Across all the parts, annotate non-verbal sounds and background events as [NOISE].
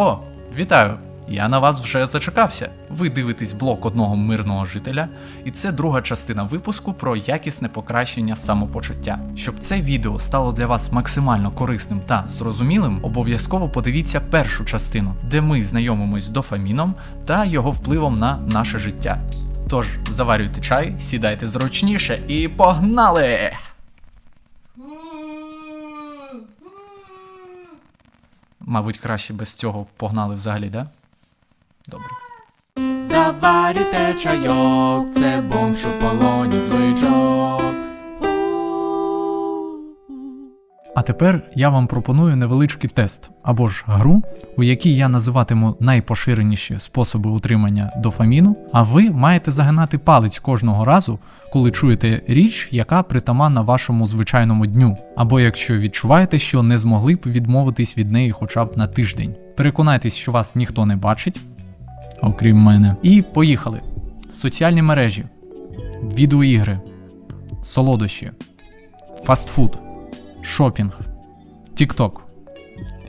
О, вітаю! Я на вас вже зачекався. Ви дивитесь блок одного мирного жителя, і це друга частина випуску про якісне покращення самопочуття. Щоб це відео стало для вас максимально корисним та зрозумілим, обов'язково подивіться першу частину, де ми знайомимось з дофаміном та його впливом на наше життя. Тож заварюйте чай, сідайте зручніше і погнали! Мабуть, краще без цього погнали взагалі, да? Добре. Заварюйте чайок, це бомж у полоні звичок. А тепер я вам пропоную невеличкий тест або ж гру, у якій я називатиму найпоширеніші способи утримання дофаміну, а ви маєте загинати палець кожного разу, коли чуєте річ, яка притаманна вашому звичайному дню, або якщо відчуваєте, що не змогли б відмовитись від неї хоча б на тиждень. Переконайтесь, що вас ніхто не бачить, окрім мене. І поїхали. Соціальні мережі, відеоігри, солодощі, фастфуд шопінг, тікток,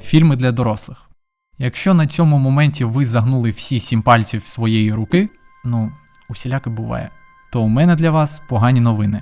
фільми для дорослих. Якщо на цьому моменті ви загнули всі сім пальців своєї руки, ну, усіляке буває, то у мене для вас погані новини.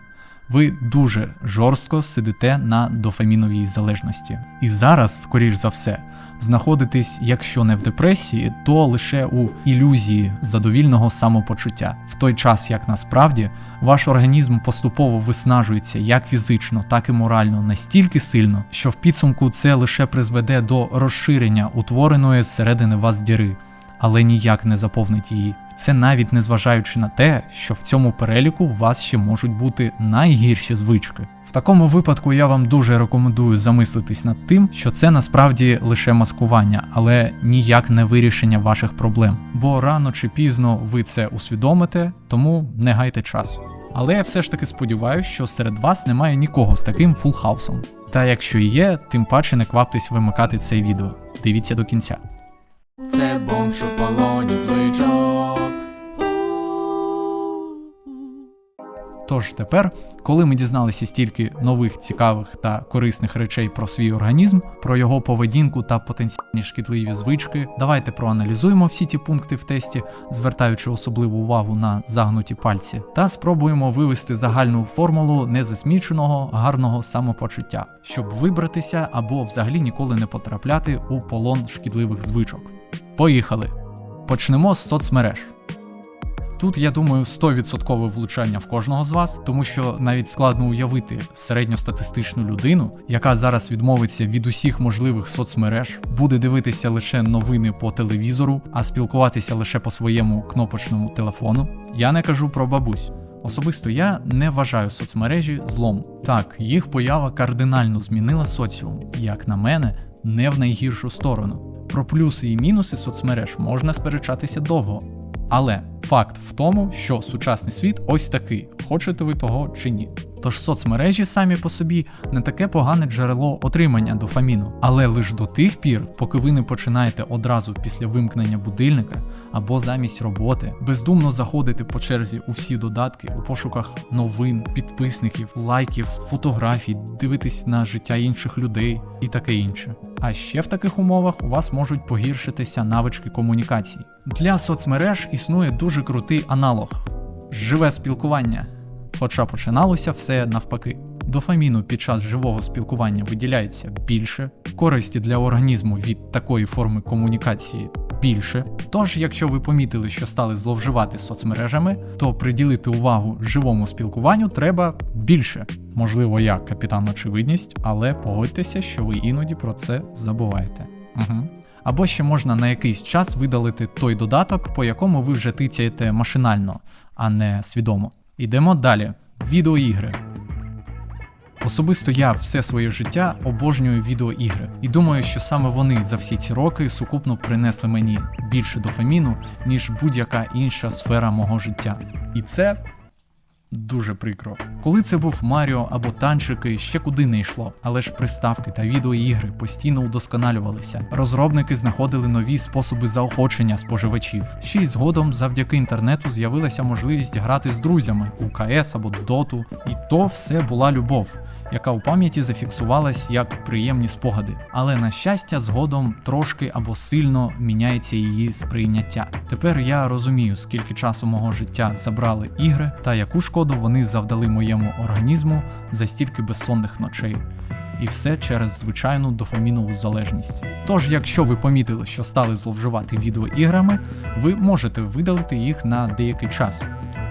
Ви дуже жорстко сидите на дофаміновій залежності. І зараз, скоріш за все, знаходитесь, якщо не в депресії, то лише у ілюзії задовільного самопочуття, в той час як насправді ваш організм поступово виснажується як фізично, так і морально настільки сильно, що в підсумку це лише призведе до розширення утвореної зсередини вас діри, але ніяк не заповнить її. Це навіть не зважаючи на те, що в цьому переліку у вас ще можуть бути найгірші звички. В такому випадку я вам дуже рекомендую замислитись над тим, що це насправді лише маскування, але ніяк не вирішення ваших проблем. Бо рано чи пізно ви це усвідомите, тому не гайте часу. Але я все ж таки сподіваюся, що серед вас немає нікого з таким фулхаусом. Та якщо є, тим паче не кваптесь вимикати це відео. Дивіться до кінця. Це бомж у полоні звичок. Тож тепер, коли ми дізналися стільки нових цікавих та корисних речей про свій організм, про його поведінку та потенційні шкідливі звички, давайте проаналізуємо всі ці пункти в тесті, звертаючи особливу увагу на загнуті пальці, та спробуємо вивести загальну формулу незасміченого гарного самопочуття, щоб вибратися або взагалі ніколи не потрапляти у полон шкідливих звичок. Поїхали! Почнемо з соцмереж. Тут, я думаю, 100% влучання в кожного з вас, тому що навіть складно уявити середньостатистичну людину, яка зараз відмовиться від усіх можливих соцмереж, буде дивитися лише новини по телевізору, а спілкуватися лише по своєму кнопочному телефону. Я не кажу про бабусь. Особисто я не вважаю соцмережі злом. Так, їх поява кардинально змінила соціум, як на мене, не в найгіршу сторону. Про плюси і мінуси соцмереж можна сперечатися довго. Але факт в тому, що сучасний світ ось такий, хочете ви того чи ні. Тож соцмережі самі по собі не таке погане джерело отримання дофаміну, але лише до тих пір, поки ви не починаєте одразу після вимкнення будильника або замість роботи бездумно заходити по черзі у всі додатки у пошуках новин, підписників, лайків, фотографій, дивитись на життя інших людей і таке інше. А ще в таких умовах у вас можуть погіршитися навички комунікації. Для соцмереж існує дуже крутий аналог живе спілкування. Хоча починалося все навпаки. Дофаміну під час живого спілкування виділяється більше, користі для організму від такої форми комунікації більше. Тож, якщо ви помітили, що стали зловживати соцмережами, то приділити увагу живому спілкуванню треба більше. Можливо, я капітан очевидність, але погодьтеся, що ви іноді про це забуваєте. Угу. Або ще можна на якийсь час видалити той додаток, по якому ви вже тицяєте машинально, а не свідомо. Ідемо далі. Відеоігри. Особисто я все своє життя обожнюю відеоігри, і думаю, що саме вони за всі ці роки сукупно принесли мені більше дофаміну, ніж будь-яка інша сфера мого життя. І це дуже прикро. Коли це був Маріо або танчики, ще куди не йшло, але ж приставки та відеоігри постійно удосконалювалися. Розробники знаходили нові способи заохочення споживачів. Ще й згодом, завдяки інтернету, з'явилася можливість грати з друзями у КС або Доту, і то все була любов. Яка у пам'яті зафіксувалась як приємні спогади. Але на щастя, згодом трошки або сильно міняється її сприйняття. Тепер я розумію, скільки часу мого життя забрали ігри та яку шкоду вони завдали моєму організму за стільки безсонних ночей. І все через звичайну дофамінову залежність. Тож, якщо ви помітили, що стали зловживати відеоіграми, ви можете видалити їх на деякий час.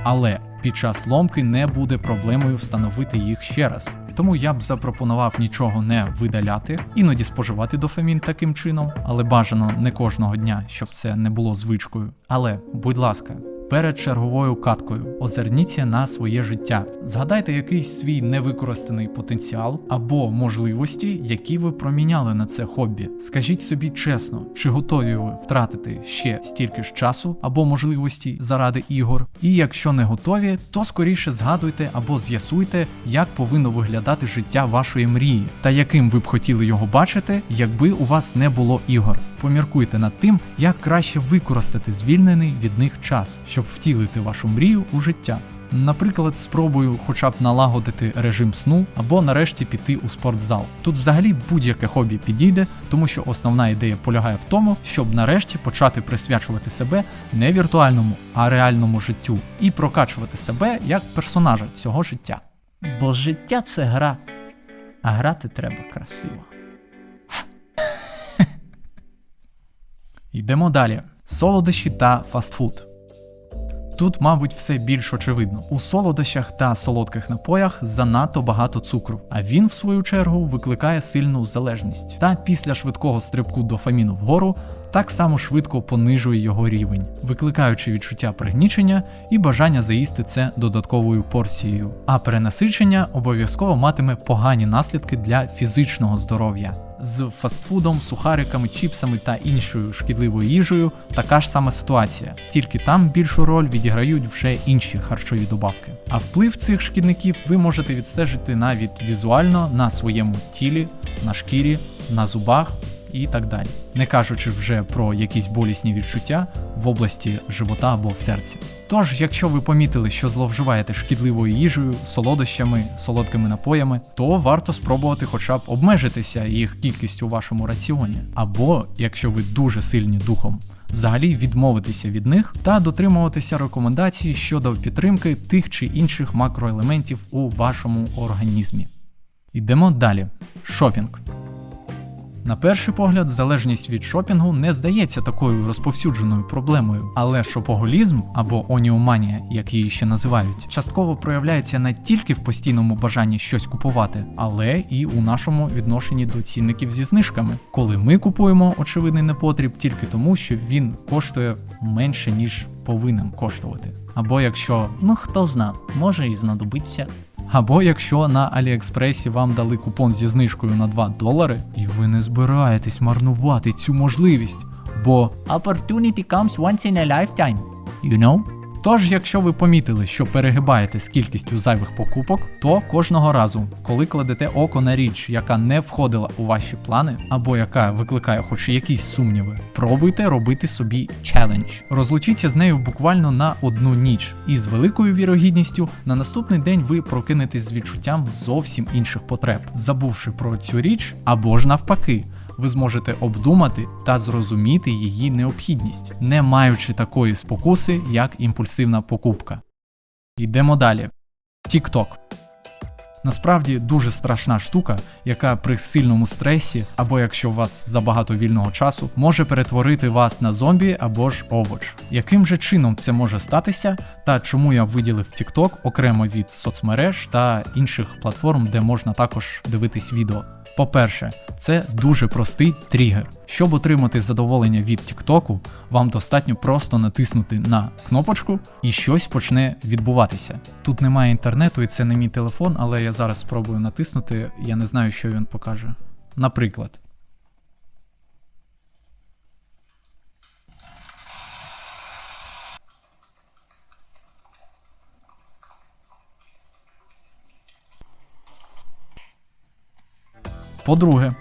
Але під час ломки не буде проблемою встановити їх ще раз. Тому я б запропонував нічого не видаляти, іноді споживати дофамін таким чином, але бажано не кожного дня, щоб це не було звичкою. Але, будь ласка, перед черговою каткою озирніться на своє життя. Згадайте якийсь свій невикористаний потенціал або можливості, які ви проміняли на це хобі. Скажіть собі чесно, чи готові ви втратити ще стільки ж часу або можливості заради ігор. І якщо не готові, то скоріше згадуйте або з'ясуйте, як повинно виглядати життя вашої мрії, та яким ви б хотіли його бачити, якби у вас не було ігор. Поміркуйте над тим, як краще використати звільнений від них час, щоб втілити вашу мрію у життя. Наприклад, спробую хоча б налагодити режим сну або нарешті піти у спортзал. Тут взагалі будь-яке хобі підійде, тому що основна ідея полягає в тому, щоб нарешті почати присвячувати себе не віртуальному, а реальному життю і прокачувати себе як персонажа цього життя. Бо життя це гра, а грати треба красиво. [LAUGHS] Йдемо далі. Солодощі та фастфуд. Тут, мабуть, все більш очевидно. У солодощах та солодких напоях занадто багато цукру, а він, в свою чергу, викликає сильну залежність. Та після швидкого стрибку дофаміну вгору так само швидко понижує його рівень, викликаючи відчуття пригнічення і бажання заїсти це додатковою порцією. А перенасичення обов'язково матиме погані наслідки для фізичного здоров'я. З фастфудом, сухариками, чіпсами та іншою шкідливою їжею така ж сама ситуація, тільки там більшу роль відіграють вже інші харчові добавки. А вплив цих шкідників ви можете відстежити навіть візуально на своєму тілі, на шкірі, на зубах і так далі, не кажучи вже про якісь болісні відчуття в області живота або серця. Тож, якщо ви помітили, що зловживаєте шкідливою їжею, солодощами, солодкими напоями, то варто спробувати хоча б обмежитися їх кількістю у вашому раціоні. Або, якщо ви дуже сильні духом, взагалі відмовитися від них та дотримуватися рекомендацій щодо підтримки тих чи інших макроелементів у вашому організмі. Йдемо далі. Шопінг. На перший погляд, залежність від шопінгу не здається такою розповсюдженою проблемою, але шопоголізм або оніоманія, як її ще називають, частково проявляється не тільки в постійному бажанні щось купувати, але і у нашому відношенні до цінників зі знижками, коли ми купуємо очевидний непотріб тільки тому, що він коштує менше ніж повинен коштувати. Або якщо ну хто зна, може і знадобиться. Або якщо на Аліекспресі вам дали купон зі знижкою на 2 долари, і ви не збираєтесь марнувати цю можливість, бо opportunity comes once in a lifetime, you know? Тож, якщо ви помітили, що перегибаєте з кількістю зайвих покупок, то кожного разу, коли кладете око на річ, яка не входила у ваші плани, або яка викликає хоч якісь сумніви, пробуйте робити собі челендж. Розлучіться з нею буквально на одну ніч, і з великою вірогідністю на наступний день ви прокинетесь з відчуттям зовсім інших потреб, забувши про цю річ або ж навпаки ви зможете обдумати та зрозуміти її необхідність, не маючи такої спокуси, як імпульсивна покупка. Йдемо далі. TikTok. Насправді дуже страшна штука, яка при сильному стресі, або якщо у вас забагато вільного часу, може перетворити вас на зомбі або ж овоч. Яким же чином це може статися, та чому я виділив TikTok окремо від соцмереж та інших платформ, де можна також дивитись відео? По-перше, це дуже простий тригер. Щоб отримати задоволення від Тіктоку, вам достатньо просто натиснути на кнопочку і щось почне відбуватися. Тут немає інтернету і це не мій телефон, але я зараз спробую натиснути, я не знаю, що він покаже. Наприклад. По-друге,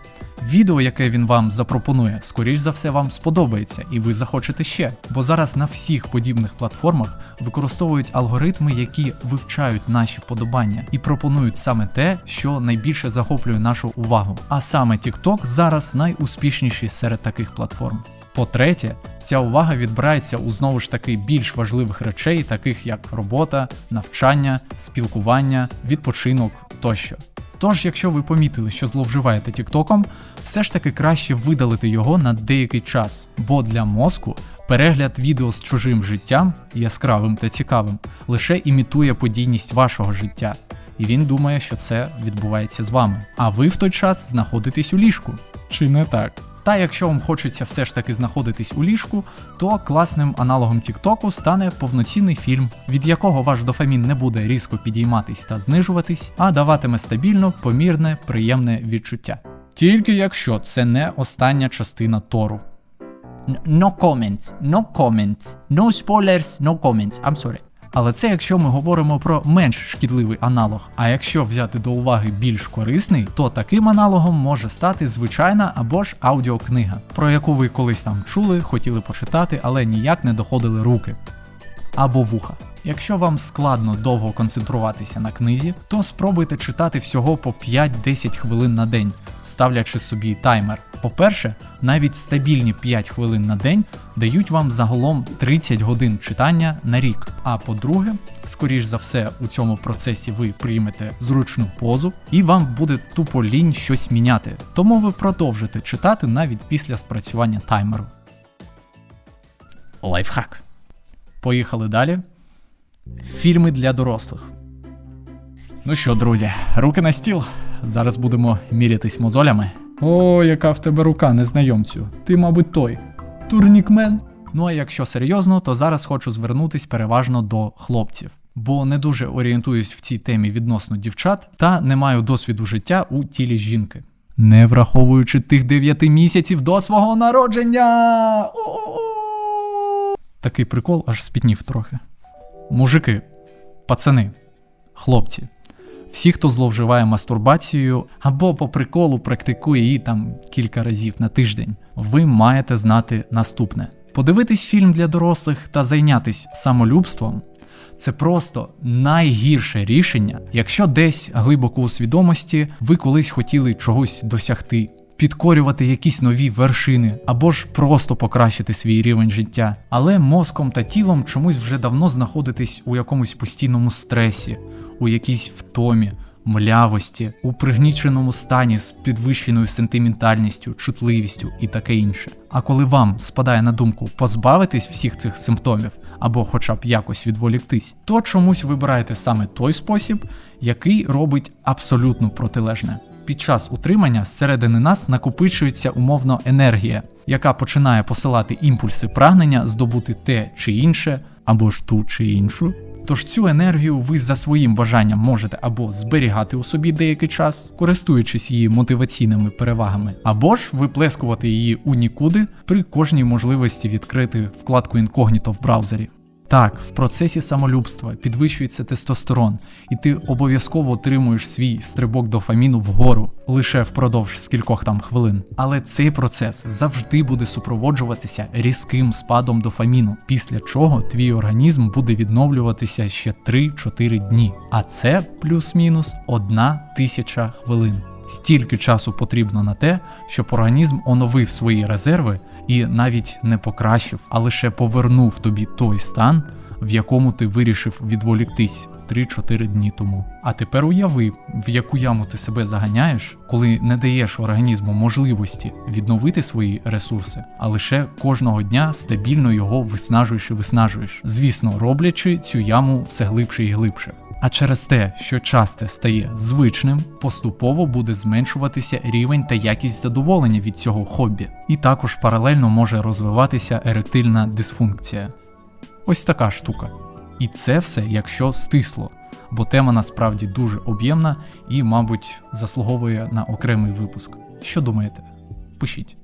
Відео, яке він вам запропонує, скоріш за все вам сподобається, і ви захочете ще. Бо зараз на всіх подібних платформах використовують алгоритми, які вивчають наші вподобання і пропонують саме те, що найбільше захоплює нашу увагу. А саме TikTok зараз найуспішніший серед таких платформ. По-третє, ця увага відбирається у знову ж таки більш важливих речей, таких як робота, навчання, спілкування, відпочинок тощо. Тож, якщо ви помітили, що зловживаєте Тіктоком, все ж таки краще видалити його на деякий час, бо для мозку перегляд відео з чужим життям, яскравим та цікавим, лише імітує подійність вашого життя, і він думає, що це відбувається з вами. А ви в той час знаходитесь у ліжку. Чи не так? Та якщо вам хочеться все ж таки знаходитись у ліжку, то класним аналогом Тіктоку стане повноцінний фільм, від якого ваш дофамін не буде різко підійматись та знижуватись, а даватиме стабільно, помірне, приємне відчуття. Тільки якщо це не остання частина Тору. No comments, no comments, no spoilers, no comments. I'm sorry. Але це якщо ми говоримо про менш шкідливий аналог. А якщо взяти до уваги більш корисний, то таким аналогом може стати звичайна або ж аудіокнига, про яку ви колись там чули, хотіли почитати, але ніяк не доходили руки. Або вуха. Якщо вам складно довго концентруватися на книзі, то спробуйте читати всього по 5-10 хвилин на день, ставлячи собі таймер. По-перше, навіть стабільні 5 хвилин на день дають вам загалом 30 годин читання на рік. А по-друге, скоріш за все, у цьому процесі ви приймете зручну позу, і вам буде тупо лінь щось міняти. Тому ви продовжите читати навіть після спрацювання таймеру. Лайфхак. Поїхали далі. Фільми для дорослих. Ну що, друзі, руки на стіл. Зараз будемо мірятись мозолями. О, яка в тебе рука, незнайомцю. Ти, мабуть, той. Турнікмен. Ну а якщо серйозно, то зараз хочу звернутись переважно до хлопців. Бо не дуже орієнтуюсь в цій темі відносно дівчат та не маю досвіду життя у тілі жінки. Не враховуючи тих 9 місяців до свого народження. У-у-у. Такий прикол аж спітнів трохи. Мужики, пацани, хлопці, всі, хто зловживає мастурбацією або по приколу практикує її там кілька разів на тиждень, ви маєте знати наступне: подивитись фільм для дорослих та зайнятись самолюбством. Це просто найгірше рішення, якщо десь глибоко у свідомості ви колись хотіли чогось досягти, підкорювати якісь нові вершини або ж просто покращити свій рівень життя. Але мозком та тілом чомусь вже давно знаходитесь у якомусь постійному стресі, у якійсь втомі, млявості, у пригніченому стані з підвищеною сентиментальністю, чутливістю і таке інше. А коли вам спадає на думку позбавитись всіх цих симптомів або хоча б якось відволіктись, то чомусь вибираєте саме той спосіб, який робить абсолютно протилежне. Під час утримання зсередини нас накопичується умовно енергія, яка починає посилати імпульси прагнення здобути те чи інше, або ж ту чи іншу. Тож цю енергію ви за своїм бажанням можете або зберігати у собі деякий час, користуючись її мотиваційними перевагами, або ж виплескувати її у нікуди при кожній можливості відкрити вкладку інкогніто в браузері. Так, в процесі самолюбства підвищується тестостерон, і ти обов'язково отримуєш свій стрибок дофаміну вгору лише впродовж скількох там хвилин. Але цей процес завжди буде супроводжуватися різким спадом дофаміну, після чого твій організм буде відновлюватися ще 3-4 дні. А це плюс-мінус одна тисяча хвилин. Стільки часу потрібно на те, щоб організм оновив свої резерви і навіть не покращив, а лише повернув тобі той стан, в якому ти вирішив відволіктись 3-4 дні тому. А тепер уяви, в яку яму ти себе заганяєш, коли не даєш організму можливості відновити свої ресурси, а лише кожного дня стабільно його виснажуєш і виснажуєш, звісно, роблячи цю яму все глибше і глибше. А через те, що часте стає звичним, поступово буде зменшуватися рівень та якість задоволення від цього хобі, і також паралельно може розвиватися еректильна дисфункція. Ось така штука. І це все, якщо стисло, бо тема насправді дуже об'ємна і, мабуть, заслуговує на окремий випуск. Що думаєте? Пишіть.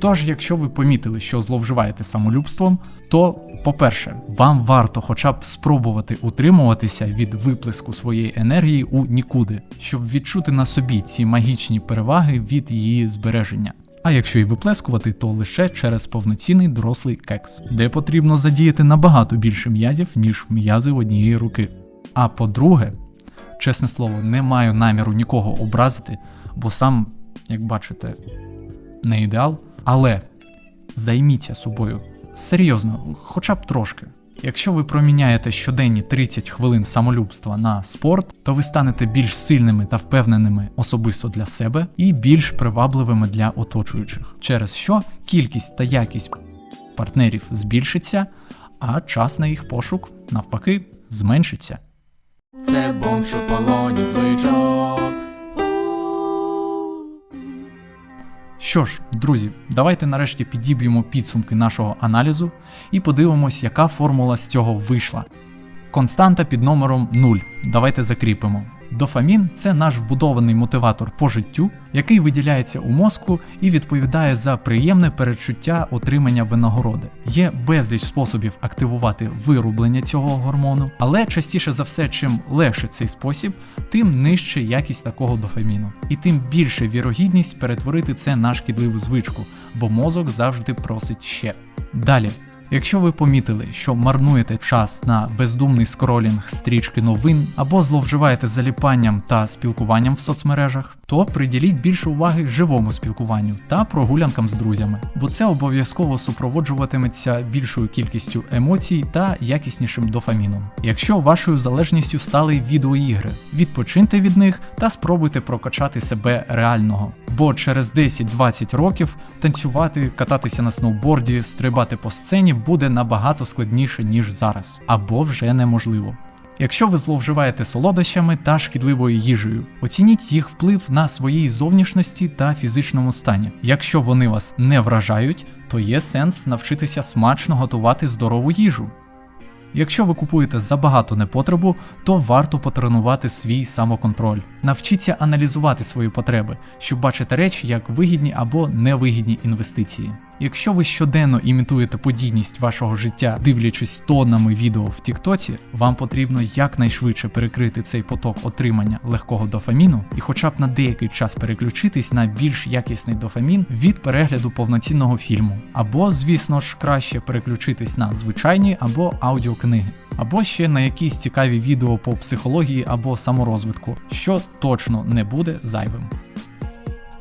Тож, якщо ви помітили, що зловживаєте самолюбством, то, по-перше, вам варто хоча б спробувати утримуватися від виплеску своєї енергії у нікуди, щоб відчути на собі ці магічні переваги від її збереження. А якщо і виплескувати, то лише через повноцінний дорослий кекс, де потрібно задіяти набагато більше м'язів, ніж м'язи однієї руки. А по-друге, чесне слово, не маю наміру нікого образити, бо сам, як бачите, не ідеал, але займіться собою серйозно, хоча б трошки. Якщо ви проміняєте щоденні 30 хвилин самолюбства на спорт, то ви станете більш сильними та впевненими особисто для себе і більш привабливими для оточуючих, через що кількість та якість партнерів збільшиться, а час на їх пошук навпаки зменшиться. Це бомж у полоні звичок. Що ж, друзі, давайте нарешті підіб'ємо підсумки нашого аналізу і подивимось, яка формула з цього вийшла. Константа під номером 0. Давайте закріпимо. Дофамін це наш вбудований мотиватор по життю, який виділяється у мозку і відповідає за приємне передчуття отримання винагороди. Є безліч способів активувати вироблення цього гормону, але частіше за все, чим легше цей спосіб, тим нижче якість такого дофаміну, і тим більше вірогідність перетворити це на шкідливу звичку, бо мозок завжди просить ще. Далі. Якщо ви помітили, що марнуєте час на бездумний скролінг стрічки новин або зловживаєте заліпанням та спілкуванням в соцмережах, то приділіть більше уваги живому спілкуванню та прогулянкам з друзями, бо це обов'язково супроводжуватиметься більшою кількістю емоцій та якіснішим дофаміном. Якщо вашою залежністю стали відеоігри, відпочиньте від них та спробуйте прокачати себе реального. Бо через 10-20 років танцювати, кататися на сноуборді, стрибати по сцені буде набагато складніше, ніж зараз, або вже неможливо. Якщо ви зловживаєте солодощами та шкідливою їжею, оцініть їх вплив на своїй зовнішності та фізичному стані. Якщо вони вас не вражають, то є сенс навчитися смачно готувати здорову їжу. Якщо ви купуєте забагато непотребу, то варто потренувати свій самоконтроль. Навчіться аналізувати свої потреби, щоб бачити речі як вигідні або невигідні інвестиції. Якщо ви щоденно імітуєте подійність вашого життя, дивлячись тоннами відео в Тіктоці, вам потрібно якнайшвидше перекрити цей поток отримання легкого дофаміну і, хоча б на деякий час переключитись на більш якісний дофамін від перегляду повноцінного фільму, або, звісно ж, краще переключитись на звичайні або аудіокниги, або ще на якісь цікаві відео по психології або саморозвитку, що точно не буде зайвим.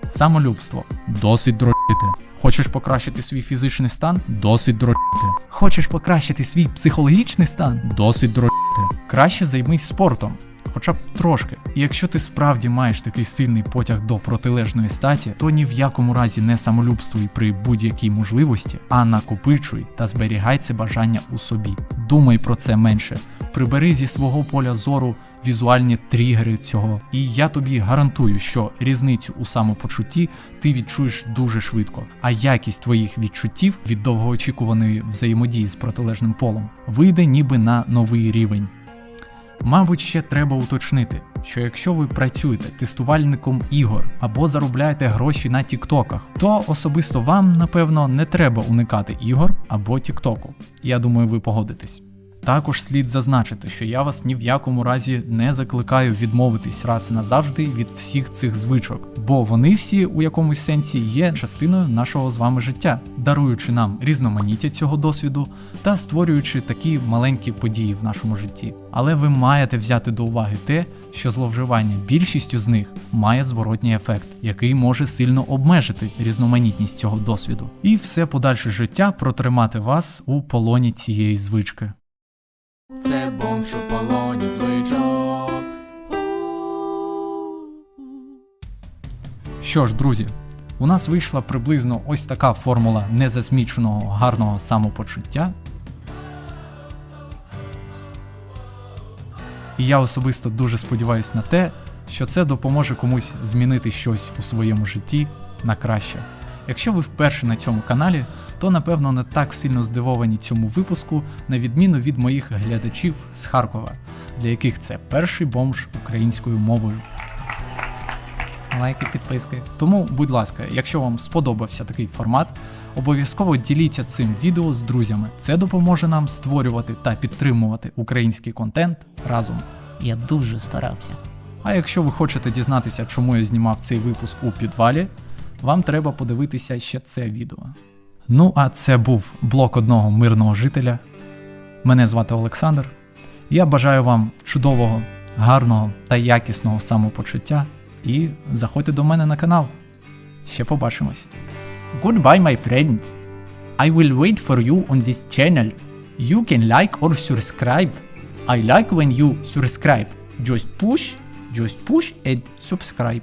Самолюбство досить дрочити. Хочеш покращити свій фізичний стан? Досить дрочити. Хочеш покращити свій психологічний стан? Досить дрочити. Краще займись спортом. Хоча б трошки. І якщо ти справді маєш такий сильний потяг до протилежної статі, то ні в якому разі не самолюбствуй при будь-якій можливості, а накопичуй та зберігай це бажання у собі. Думай про це менше. Прибери зі свого поля зору візуальні тригери цього. І я тобі гарантую, що різницю у самопочутті ти відчуєш дуже швидко, а якість твоїх відчуттів від довгоочікуваної взаємодії з протилежним полом вийде ніби на новий рівень. Мабуть, ще треба уточнити, що якщо ви працюєте тестувальником ігор або заробляєте гроші на тіктоках, то особисто вам, напевно, не треба уникати ігор або тіктоку. Я думаю, ви погодитесь. Також слід зазначити, що я вас ні в якому разі не закликаю відмовитись раз і назавжди від всіх цих звичок, бо вони всі у якомусь сенсі є частиною нашого з вами життя, даруючи нам різноманіття цього досвіду та створюючи такі маленькі події в нашому житті. Але ви маєте взяти до уваги те, що зловживання більшістю з них має зворотній ефект, який може сильно обмежити різноманітність цього досвіду, і все подальше життя протримати вас у полоні цієї звички. Це бомж у полоні звичок. Що ж, друзі, у нас вийшла приблизно ось така формула незасміченого гарного самопочуття. І я особисто дуже сподіваюся на те, що це допоможе комусь змінити щось у своєму житті на краще. Якщо ви вперше на цьому каналі, то напевно не так сильно здивовані цьому випуску, на відміну від моїх глядачів з Харкова, для яких це перший бомж українською мовою. лайки, підписки. Тому, будь ласка, якщо вам сподобався такий формат, обов'язково діліться цим відео з друзями. Це допоможе нам створювати та підтримувати український контент разом. Я дуже старався. А якщо ви хочете дізнатися, чому я знімав цей випуск у підвалі, вам треба подивитися ще це відео. Ну, а це був блок одного мирного жителя. Мене звати Олександр. Я бажаю вам чудового, гарного та якісного самопочуття і заходьте до мене на канал. Ще побачимось. Goodbye, my friends. I will wait for you on this channel. You can like or subscribe. I like when you subscribe. Just push, just push and subscribe.